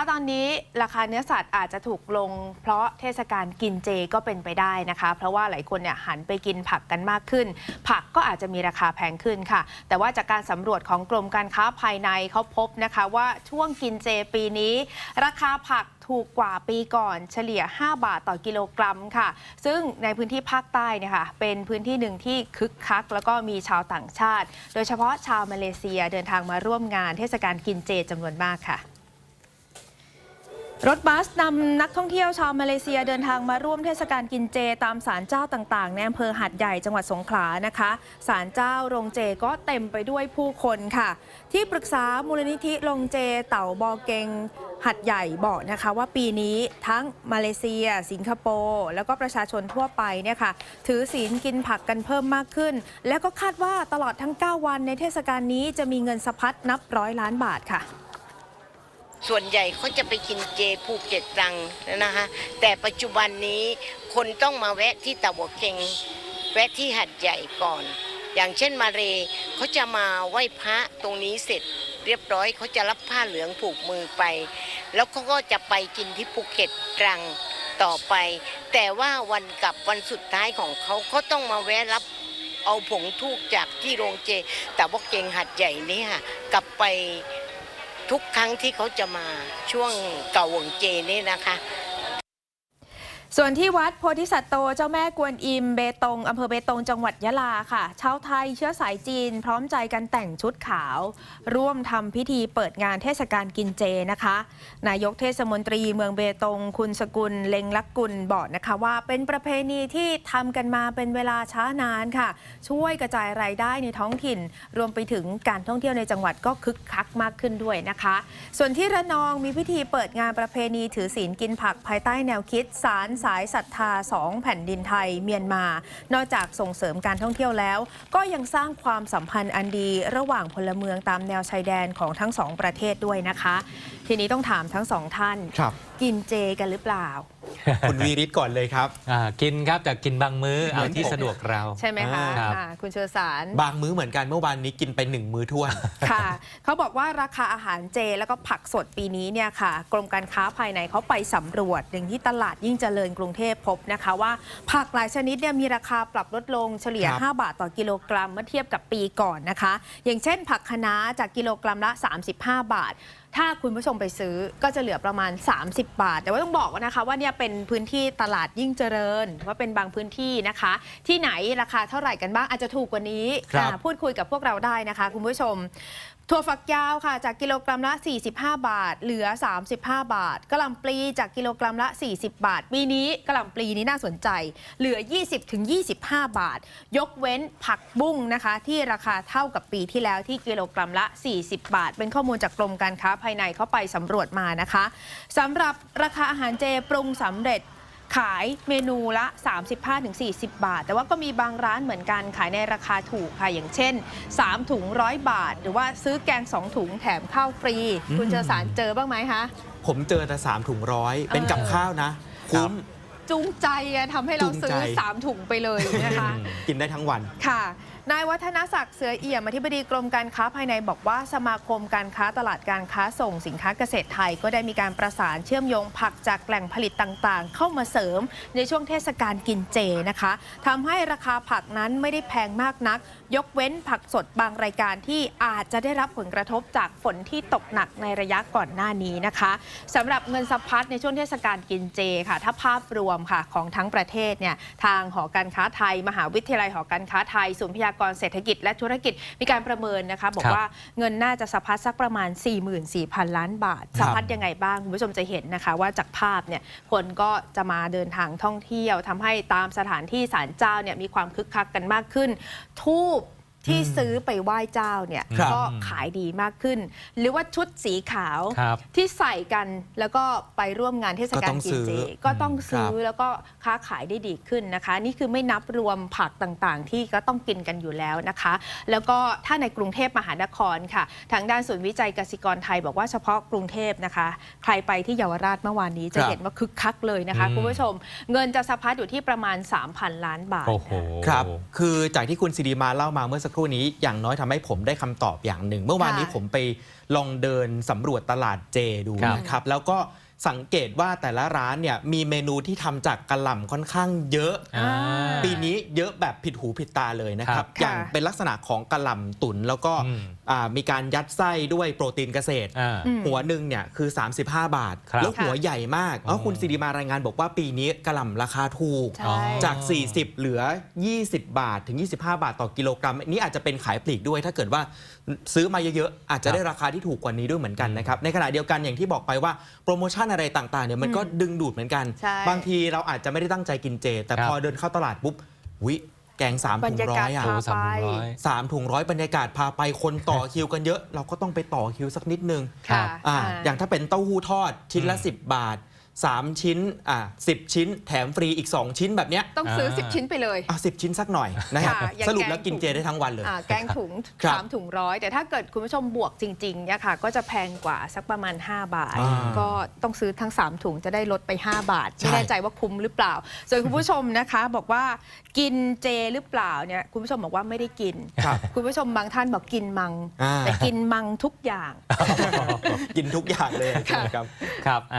ะตอนนี้ราคาเนื้อสัตว์อาจจะถูกลง เพราะเทศกาลกินเจก็เป็นไปได้นะคะ เพราะว่าหลายคนเนี่ยหันไปกินผักกันมากขึ้น ผักก็อาจจะมีราคาแพงขึ้นค่ะ แต่ว่าจากการสำรวจของกรมการค้าภายในเขาพบนะคะว่าช่วงกินเจปีนี้ ราคาผักถูกกว่าปีก่อนเฉลี่ย 5 บาทต่อกิโลกรัมค่ะ ซึ่งในพื้นที่ภาคใต้เนี่ยค่ะเป็นพื้นที่หนึ่งที่คึกคัก แล้วก็มีชาวต่างชาติ โดยเฉพาะชาวมาเลเซียเดินทางมาร่วมงานเทศกาลกินเจจำนวนมากค่ะ รถบัสนำนักท่องเที่ยวชาวมาเลเซียเดินทางมาร่วมเทศกาลกินเจตามศาลเจ้าต่างๆในอำเภอหัดใหญ่จังหวัดสงขลานะคะศาลเจ้าโรงเจก็เต็มไปด้วยผู้คนค่ะ ที่ปรึกษามูลนิธิโรงเจเต่าบอเกงหัดใหญ่บอกนะคะว่าปีนี้ทั้งมาเลเซีย สิงคโปร์แล้วก็ประชาชนทั่วไปเนี่ยค่ะถือศีลกินผักกันเพิ่มมากขึ้น แล้วก็คาดว่าตลอดทั้ง 9 วันในเทศกาลนี้จะมีเงินสะพัดนับร้อยล้านบาทค่ะ ส่วนใหญ่เขาจะไปกินเจภูเก็ตตังนะคะ แต่ปัจจุบันนี้คนต้องมาแวะที่ตะบัวเกงแวะที่หัดใหญ่ก่อน อย่างเช่นมาเลเขาจะมาไหว้พระตรงนี้เสร็จเรียบร้อยเขาจะรับผ้าเหลืองผูกมือไป แล้วเขาก็จะไปกินที่ภูเก็ตตรังต่อไป แต่ว่าวันกลับวันสุดท้ายของเขาเขาต้องมาแวะรับเอาผงทูกจากที่โรงเจแต่ว่าเกงหัดใหญ่นี่ค่ะกลับไป ทุกครั้งที่เขาจะมาช่วงเก่าหวงเจนี่นะคะ ส่วนที่วัดโพธิสัตว์โตเจ้าแม่กวนอิมเบตงอำเภอเบตงจังหวัดยะลาค่ะ ชาวไทยเชื้อสายจีน พร้อมใจกันแต่งชุดขาว ร่วมทำพิธีเปิดงานเทศกาลกินเจนะคะ นายกเทศมนตรีเมืองเบตง คุณสกุลเล็งลักกุลบอกนะคะว่า เป็นประเพณีที่ทำกันมาเป็นเวลาช้านานค่ะ ช่วยกระจายรายได้ในท้องถิ่น รวมไปถึงการท่องเที่ยวในจังหวัดก็คึกคักมากขึ้นด้วยนะคะ ส่วนที่ระนองมีพิธีเปิดงานประเพณีถือศีลกินผักภายใต้แนวคิดสารสายศรัทธาสองแผ่นดินไทยเมียนมา นอกจากส่งเสริมการท่องเที่ยวแล้ว ก็ยังสร้างความสัมพันธ์อันดีระหว่างพลเมืองตามแนวชายแดนของทั้งสองประเทศด้วยนะคะ ทีนี้ต้องถามทั้งสองท่านครับกินเจกันหรือเปล่า คุณวีริศก่อนเลยครับ อ่ากินครับแต่กินบางมื้อเหมืเอาอนที่ผมสะดวกเรา ใช่ไหมคะครับ อ่าคุณเชอสาร บางมื้อเหมือนกันเมื่อวานนี้กินไปหนึ่งมื้อท้วน ค่ะ เขาบอกว่าราคาอาหารเจแล้วก็ผักสดปีนี้เนี่ยค่ะ กรมการค้าภายในเขาไปสำรวจอย่างที่ตลาดยิ่งเจริญกรุงเทพพบนะคะ ว่าผักหลายชนิดเนี่ยมีราคาปรับลดลงเฉลี่ย ครับ 5 บาทต่อกิโลกรัมเมื่อเทียบกับปีก่อนนะคะ อย่างเช่นผักคะน้าจากกิโลกรัมละ 35 บาท ถ้าคุณผู้ชมไปซื้อก็จะเหลือประมาณ 30 บาท แต่ว่าต้องบอกว่านะคะว่าเนี่ยเป็นพื้นที่ตลาดยิ่งเจริญ ว่าเป็นบางพื้นที่นะคะ ที่ไหนราคาเท่าไหร่กันบ้างอาจจะถูกกว่านี้ครับอ่าพูดคุยกับพวกเราได้นะคะ คุณผู้ชม ถั่วฝักยาวค่ะจากกิโลกรัมละ 45 บาท เหลือ 35 บาทกะหล่ำปลีจากกิโลกรัมละ 40 บาท ปีนี้กะหล่ำปลีนี้น่าสนใจ เหลือ 20ถึง25 บาท ยกเว้นผักบุ้งนะคะ ที่ราคาเท่ากับปีที่แล้วที่กิโลกรัมละ 40 บาท เป็นข้อมูลจากกรมการค้าภายในเข้าไปสำรวจมานะคะสำหรับราคาอาหารเจปรุงสำเร็จ ขายเมนูละ 35-40 บาท แต่ว่าก็มีบางร้านเหมือนกันขายในราคาถูกค่ะ อย่างเช่น 3 ถุงร้อยบาท หรือว่าซื้อแกง 2 ถุงแถมข้าวฟรี คุณเจอสารเจอบ้างไหมคะ ผมเจอแต่สามถุงร้อยเป็นกับข้าวนะ คุ้มจูงใจอะทำให้เราจูงซื้อใจ3ถุงไปเลยนะคะ กินได้ทั้งวันค่ะนายวัฒนศักดิ์เสือเอี่ยมอธิบดีกรมการค้าภายในบอกว่าสมาคมการค้าตลาดการค้าส่งสินค้าเกษตรไทย ก็ได้มีการประสานเชื่อมโยงผักจากแหล่งผลิตต่างๆ เข้ามาเสริมในช่วงเทศกาลกินเจนะคะทำให้ราคาผักนั้นไม่ได้แพงมากนัก ยกเว้นผักสดบางรายการที่อาจจะได้รับผลกระทบจากฝนที่ตกหนักในระยะก่อนหน้านี้นะคะสำหรับเงินสะพัดในช่วงเทศกาลกินเจค่ะ ถ้าภาพรวมค่ะของทั้งประเทศเนี่ยทางหอการค้าไทย มหาวิทยาลัยหอการค้าไทยศูนย์พยากรณ์เศรษฐกิจและธุรกิจมีการประเมินนะคะ บอกครับว่าเงินน่าจะสะพัดสักประมาณ 44,000 ล้านบาทครับสะพัดยังไงบ้าง คุณผู้ชมจะเห็นนะคะ ว่าจากภาพเนี่ยคนก็จะมาเดินทางท่องเที่ยวทำให้ตามสถานที่ศาลเจ้าเนี่ยมีความคึกคักกันมากขึ้น ทูบ ที่ซื้อไปไหว้เจ้าเนี่ยครับก็ขายดีมากขึ้น หรือว่าชุดสีขาวครับที่ใส่กันแล้วก็ไปร่วมงานเทศกาลก็ต้องกินเจซื้อก็ต้องซื้อครับ แล้วก็ค้าขายได้ดีขึ้นนะคะ นี่คือไม่นับรวมผักต่างๆ ที่ก็ต้องกินกันอยู่แล้วนะคะ แล้วก็ถ้าในกรุงเทพมหานครค่ะ ทางด้านศูนย์วิจัยกสิกรไทยบอกว่าเฉพาะกรุงเทพนะคะ ใครไปที่เยาวราชเมื่อวานนี้จะครับเห็นว่าคึกคักเลยนะคะอืม คุณผู้ชม เงินจะสะพัดอยู่ที่ประมาณ 3,000 ล้านบาท โอ้โห ครับ คือจากที่คุณสิริมาเล่ามาเมื่อสักสักครู่นี้อย่างน้อยทำให้ผมได้คำตอบอย่างหนึ่ง เมื่อวานนี้ค่ะผมไปลองเดินสำรวจตลาดเจดูครับนะครับแล้วก็ สังเกตว่าแต่ละร้านเนี่ยมีเมนูที่ทำจากกระหล่ำค่อนข้างเยอะ อ่า ปีนี้เยอะแบบผิดหูผิดตาเลยนะคครัรับบอย่างค่ะเป็นลักษณะของกระหล่ำตุ๋นแล้วก็อืม อ่ามีการยัดไส้ด้วยโปรตีนเกษตร อ่า อืม หัวหนึ่งเนี่ยคือ 35 บาท ครับแล้วหัวใหญ่มากอ๋อ แล้วคุณสิริมารายงานบอกว่าปีนี้กระหล่ำราคาถูก ใช่ จาก 40 เหลือ 20 บาทถึง 25 บาทต่อกิโลกรัมอันนี้อาจจะเป็นขายปลีกด้วย ถ้าเกิดว่าซื้อมาเยอะๆ อาจจะได้ราคาที่ถูกกว่านี้ด้วยเหมือนกันนะครับ ในขณะเดียวกันอย่างที่บอกไปว่าโปรโมชั่นอะไรต่างๆเนี่ยมันก็ดึงดูดเหมือนกัน ใช่บางทีเราอาจจะไม่ได้ตั้งใจกินเจ แต่ครับ พอเดินเข้าตลาดปุ๊บวิแกงสามบรถุงรยาร้กาอศยอะ โอ้พาสามไปถึงร้อย สามถุงร้อยบรรยากาศพาไปคนต่อคิวกันเยอะ เราก็ต้องไปต่อคิวสักนิดนึงค่ะ อ่าอ่าอย่างถ้าเป็นเต้าหู้ทอดชิ้นละ อืม 10 บาท 3 ชิ้นอ่าสิชิ้น แถมฟรีอีก 2 ชิ้นแบบเนี้ยต้องซื้ออ่า10 ชิ้นไปเลยอะสิชิ้นสักหน่อยนะครับค่ะอย่างสรุปแกงแล้วกินเจถุงได้ทั้งวันเลย อ่าแกงถุงครับ สามถุงร้อยแต่ถ้าเกิดคุณผู้ชมบวกจริงๆเนี่ยค่ะ ก็จะแพงกว่าสักประมาณ 5 บาท อ่าก็ต้องซื้อทั้ง 3 ถุงจะได้ลดไป 5 บาทใช่ ไม่แน่ใจว่าคุ้มหรือเปล่า ส่วนคุณผู้ชมนะคะ บอกว่ากินเจหรือเปล่าเนี่ยคุณผู้ชมบอกว่าไม่ได้กิน ครับ คุณผู้ชมบางท่านบอกกินมัง อ่า แต่กินมังทุกอย่าง กินทุกอย่างเลยค่ะ นะครับ ครับอ่า